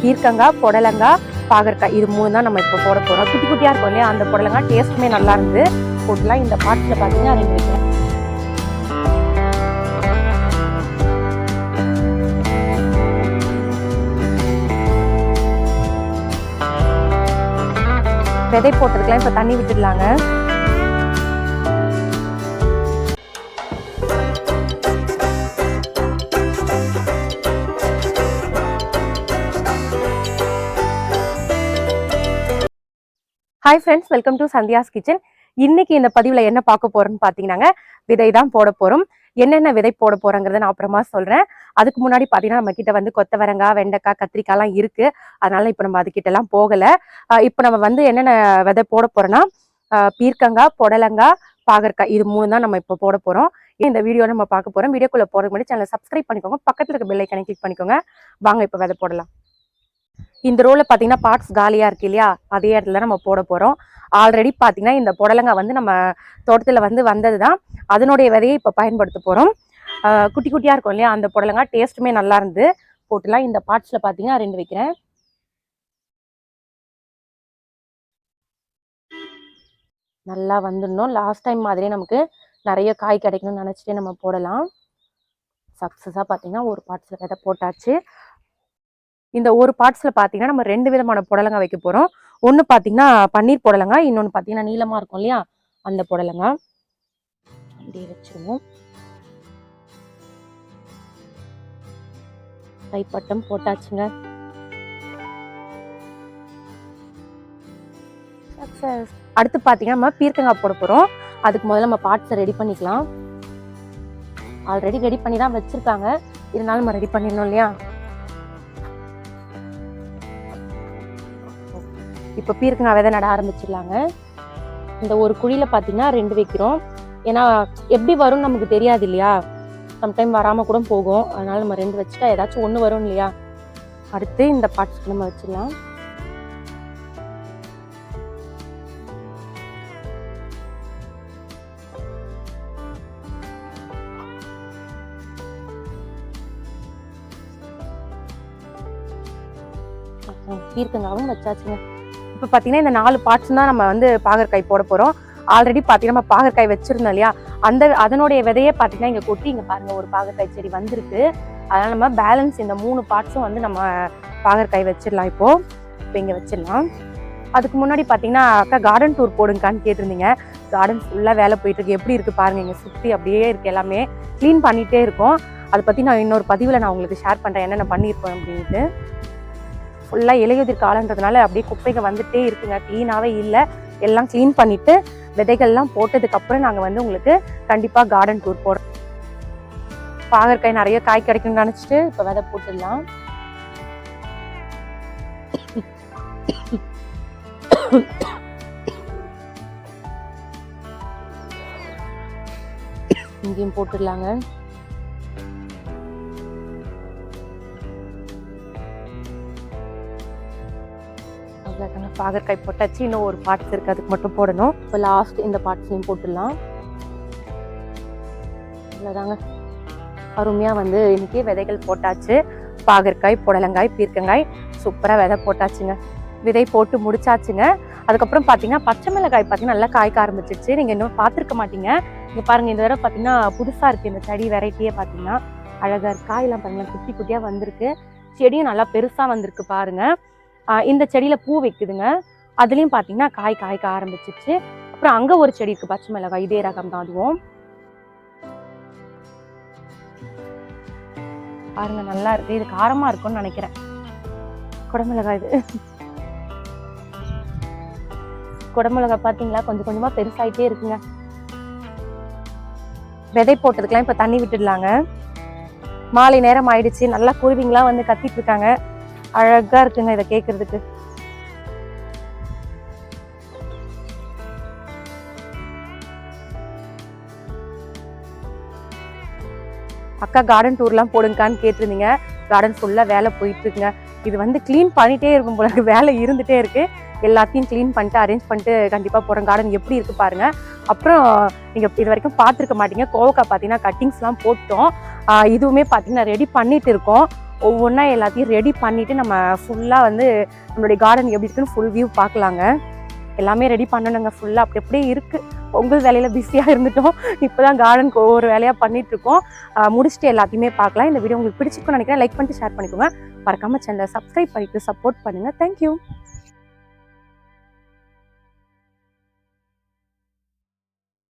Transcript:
பீர்க்கங்காய் புடலங்காய் பாகற்காய் இது மூணு தான் நம்ம இப்போ போட போகிறோம் குட்டி குட்டியாக இருக்கும் இல்லையா? அந்த புடலங்காய் டேஸ்ட்டுமே நல்லா இருந்து போட்டுலாம். இந்த பாட்டில் பார்த்தீங்கன்னா ரெண்டு விதை போட்டிருக்கலாம் இப்போ தண்ணி விட்டுடலாங்க. Hi friends welcome to Sandhya's kitchen இன்னைக்கு இந்த பதிவில் என்ன பார்க்க போறோம்னு பார்த்தீங்கன்னாங்க? விதை தான் போட போகிறோம் என்னென்ன விதை போட போறோங்கிறத நான் அப்புறமா சொல்கிறேன் அதுக்கு முன்னாடி பார்த்தீங்கன்னா நம்ம கிட்ட வந்து கொத்தவரங்காய் வெண்டைக்காய் கத்திரிக்காய்லாம் இருக்கு. அதனால இப்போ நம்ம அதுக்கிட்டலாம் போகலை. இப்போ நம்ம வந்து என்னென்ன விதை போட போறோம்னா பீர்க்கங்காய் புடலங்காய் பாகற்காய் இது மூணு தான் நம்ம இப்போ போட போகிறோம் இந்த வீடியோ நம்ம பார்க்க போகிறோம் வீடியோக்குள்ளே போகிறதுக்கு முன்னாடி சேனலை சப்ஸ்கிரைப் பண்ணிக்கோங்க. பக்கத்தில் இருக்க பில்லை ஐக்கனை கிளிக் பண்ணிக்கோங்க. வாங்க இப்போ விதை போடலாம். இந்த ரோலில் பார்த்தீங்கன்னா பார்ட்ஸ் காலியாக இருக்கு இல்லையா? அதே இடத்துல நம்ம போட போகிறோம் ஆல்ரெடி பார்த்தீங்கன்னா இந்த புடலங்காய் வந்து நம்ம தோட்டத்தில் வந்து வந்தது தான் அதனுடைய விதையை இப்போ பயன்படுத்த போகிறோம் குட்டி குட்டியாக இருக்கும் இல்லையா? அந்த புடலங்காய் டேஸ்ட்டுமே நல்லா இருந்து போட்டுலாம் இந்த பார்ட்ஸில் பார்த்தீங்கன்னா ரெண்டு வைக்கிறேன். நல்லா வந்துடணும். லாஸ்ட் டைம் மாதிரியே நமக்கு நிறைய காய் கிடைக்கணும்னு நினச்சிட்டே நம்ம போடலாம். சக்ஸஸாக பார்த்தீங்கன்னா ஒரு பார்ட்ஸில் விதை போட்டாச்சு. இந்த ஒரு பார்ட்ஸில் பார்த்தீங்கன்னா நம்ம ரெண்டு விதமான புடலங்காய் வைக்க போகிறோம் ஒன்று பார்த்தீங்கன்னா பன்னீர் புடலங்காய் இன்னொன்று பார்த்தீங்கன்னா நீளமாக இருக்கும் இல்லையா? அந்த புடலங்காய் அப்படியே வச்சுருவோம். கைப்பட்டம் போட்டாச்சுங்க. சக்ஸஸ் அடுத்து பார்த்தீங்கன்னா நம்ம பீர்க்கங்காய் போட போகிறோம் அதுக்கு முதல்ல நம்ம பார்ட்ஸை ரெடி பண்ணிக்கலாம். ஆல்ரெடி ரெடி பண்ணி தான் வச்சுருக்காங்க. இருந்தாலும் நம்ம ரெடி பண்ணிடணும் இல்லையா? இப்போ பீர்க்கங்காய் விதை நட ஆரம்பிச்சிடலாங்க. இந்த ஒரு குழியில் பார்த்தீங்கன்னா ரெண்டு வைக்கிறோம். ஏன்னா எப்படி வரும்னு நமக்கு தெரியாது இல்லையா? சம்டைம் வராமல் கூட போகும். அதனால நம்ம ரெண்டு வச்சுட்டா ஏதாச்சும் ஒன்று வரும் இல்லையா? அடுத்து இந்த பாட்ஸ்க்கு நம்ம வச்சிடலாம். பீர்க்கங்காவும் வச்சாச்சுங்க. இப்போ பார்த்தீங்கன்னா இந்த நாலு பார்ட்ஸ் தான் நம்ம வந்து பாகற்காய் போட போகிறோம் ஆல்ரெடி பார்த்தீங்கன்னா நம்ம பாகற்காய் வச்சுருந்தோம் இல்லையா? அந்த அதனுடைய விதையே பார்த்தீங்கன்னா இங்கே கொட்டி இங்கே பாருங்கள் ஒரு பாகற்காய் செடி வந்திருக்கு. அதனால் நம்ம பேலன்ஸ் இந்த மூணு பார்ட்ஸும் வந்து நம்ம பாகற்காய் வச்சிடலாம் இப்போது இப்போ இங்கே வச்சிடலாம். அதுக்கு முன்னாடி பார்த்தீங்கன்னா அக்கா கார்டன் டூர் போடுங்கக்கான்னு கேட்டிருந்தீங்க. கார்டன் ஃபுல்லாக வேலை போயிட்டுருக்கு. எப்படி இருக்குது பாருங்கள் இங்கே சுற்றி அப்படியே இருக்குது எல்லாமே. க்ளீன் பண்ணிகிட்டே இருக்கோம். அதை பற்றி நான் இன்னொரு பதிவில் நான் உங்களுக்கு ஷேர் பண்ணுறேன் என்னென்ன பண்ணியிருப்பேன் அப்படின்ட்டு. ஃபுல்லாக இலையுதிர் காலன்றதுனால அப்படியே குப்பைங்க வந்துட்டே இருக்குங்க. க்ளீனாகவே இல்லை. எல்லாம் க்ளீன் பண்ணிவிட்டு விதைகள்லாம் போட்டதுக்கப்புறம் நாங்கள் வந்து உங்களுக்கு கண்டிப்பாக கார்டன் டூர் போடுறோம் பாகற்காய் நிறைய காய் கிடைக்கும்னு நினச்சிட்டு இப்போ விதை போட்டுடலாம். இங்கேயும் போட்டுடலாங்க. அவ்வளோதாங்க பாகற்காய் போட்டாச்சு. இன்னும் ஒரு பார்ட்ஸ் இருக்குது அதுக்கு மட்டும் போடணும். இப்போ லாஸ்ட் இந்த பார்ட்ஸையும் போட்டுடலாம். அவ்வளோதாங்க அருமையாக வந்து இன்னைக்கு விதைகள் போட்டாச்சு. பாகற்காய் புடலங்காய் பீர்க்கங்காய் சூப்பராக விதை போட்டாச்சுங்க. விதை போட்டு முடிச்சாச்சுங்க. அதுக்கப்புறம் பார்த்தீங்கன்னா பச்சை மிளகாய் பார்த்தீங்கன்னா நல்லா காய்க்க ஆரம்பிச்சிருச்சு. நீங்கள் இன்னும் பார்த்துருக்க மாட்டீங்க. இங்கே பாருங்கள் இந்த தடவை பார்த்தீங்கன்னா புதுசாக இருக்குது இந்த செடி வெரைட்டியே பார்த்தீங்கன்னா அழகாக காயெல்லாம் பாருங்கள் குட்டி குட்டியாக வந்திருக்கு. செடியும் நல்லா பெருசாக வந்திருக்கு பாருங்கள் இந்த செடியில் பூ வைக்குதுங்க. அதுலேயும் பார்த்தீங்கன்னா காய் காய்க்க ஆரம்பிச்சிருச்சு அப்புறம் அங்கே ஒரு செடி இருக்குது பச்சை மிளகாய் இதே ரகம் தான் அதுவும். பாருங்க நல்லா இருக்கு. இது காரமா இருக்கும்னு நினைக்கிறேன். குடமிளகாய் இது. குடமிளகாய் பார்த்தீங்களா கொஞ்சம் கொஞ்சமா பெருசாயிட்டே இருக்குங்க. விதை போட்டதுக்கெல்லாம் இப்போ தண்ணி விட்டுடலாங்க. மாலை நேரம் ஆயிடுச்சு. நல்லா குருவிங்களாம் வந்து கத்திட்டு இருக்காங்க. அழகா இருக்குங்க இதை கேட்கறதுக்கு அக்கா கார்டன் டூர்லாம் போடுங்கக்கான்னு கேட்டிருந்தீங்க. கார்டன் ஃபுல்லாக வேலை போயிட்டு இருக்குங்க இது வந்து க்ளீன் பண்ணிட்டே இருக்கும் போல வேலை இருந்துட்டே இருக்கு. எல்லாத்தையும் க்ளீன் பண்ணிட்டு அரேஞ்ச் பண்ணிட்டு கண்டிப்பாக போகிறோம் கார்டன் எப்படி இருக்கு பாருங்க. அப்புறம் நீங்கள் இது வரைக்கும் பார்த்துருக்க மாட்டீங்க. கோவக்காய் பார்த்தீங்கன்னா கட்டிங்ஸ்லாம் போட்டோம். இதுவுமே பார்த்தீங்கன்னா ரெடி பண்ணிட்டு இருக்கோம். ஒவ்வொன்றா எல்லாத்தையும் ரெடி பண்ணிவிட்டு நம்ம ஃபுல்லாக வந்து நம்மளுடைய கார்டன் எப்படி இருக்குன்னு ஃபுல் வியூ பார்க்கலாங்க. எல்லாமே ரெடி பண்ணணுங்க ஃபுல்லாக அப்படி அப்படியே இருக்குது பொங்கல் வேலையில் பிஸியாக இருந்துட்டோம். இப்போ தான் கார்டனுக்கு ஒவ்வொரு வேலையாக பண்ணிகிட்ருக்கோம் முடிச்சுட்டு எல்லாத்தையுமே பார்க்கலாம். இந்த வீடியோ உங்களுக்கு பிடிச்சிருக்கும்னு நினைக்கிறேன். லைக் பண்ணிட்டு ஷேர் பண்ணிக்கோங்க. மறக்காமல் சேனலை சப்ஸ்கிரைப் பண்ணிட்டு சப்போர்ட் பண்ணுங்கள் தேங்க்யூ